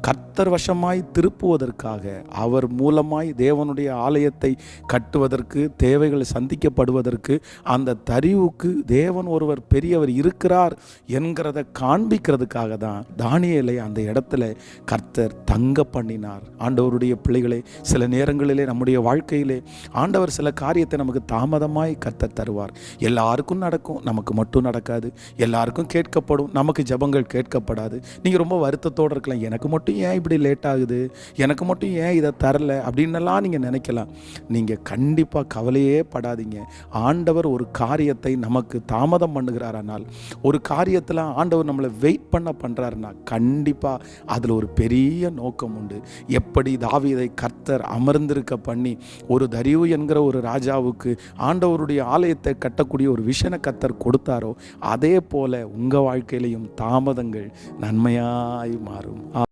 கர்த்தர் வசமாய் திருப்புவதற்காக அவர் மூலமாய் தேவனுடைய ஆலயத்தை கட்டுவதற்கு தேவைகள் சந்திக்கப்படுவதற்கு அந்த தரிவுக்கு தேவன் ஒருவர் பெரியவர் இருக்கிறார் என்கிறத காண்பிக்கிறதுக்காக தான் தானியலை அந்த இடத்துல கர்த்தர் தங்க பண்ணினார். ஆண்டவருடைய பிள்ளைகளை சில நேரங்களிலே நம்முடைய வாழ்க்கையிலே ஆண்டவர் சில காரியத்தை நமக்கு தாமதமாய் கர்த்தர் தருவார். எல்லாருக்கும் நடக்கும் நமக்கு மட்டும் நடக்காது. எல்லாருக்கும் கேட்கப்படும் நமக்கு ஜெபங்கள் கேட்கப்படாது. நீங்கள் ரொம்ப வருத்தத்தோடு இருக்கலாம் எனக்கு மட்டும் ஏன் இப்படி லேட் ஆகுது? எனக்கு மட்டும் ஏன் இதை தரல? அப்படின்னலாம் நீங்கள் நினைக்கலாம். நீங்கள் கண்டிப்பாக கவலையே படாதீங்க. ஆண்டவர் ஒரு காரியத்தை நமக்கு தாமதம் பண்ணுகிறாரானால் ஒரு காரியத்தில் ஆண்டவர் நம்மளை வெயிட் பண்ண பண்ணுறாருன்னா கண்டிப்பாக அதில் ஒரு பெரிய நோக்கம் உண்டு. எப்படி தாவீதை கர்த்தர் அமர்ந்திருக்க பண்ணி ஒரு தரிவு என்கிற ஒரு ராஜாவுக்கு ஆண்டவருடைய ஆலயத்தை கட்டக்கூடிய ஒரு விஷனை கத்தர் கொடுத்தாரோ அதே போல உங்கள் வாழ்க்கையிலையும் தாமதங்கள் நன்மையாய் மாறும்.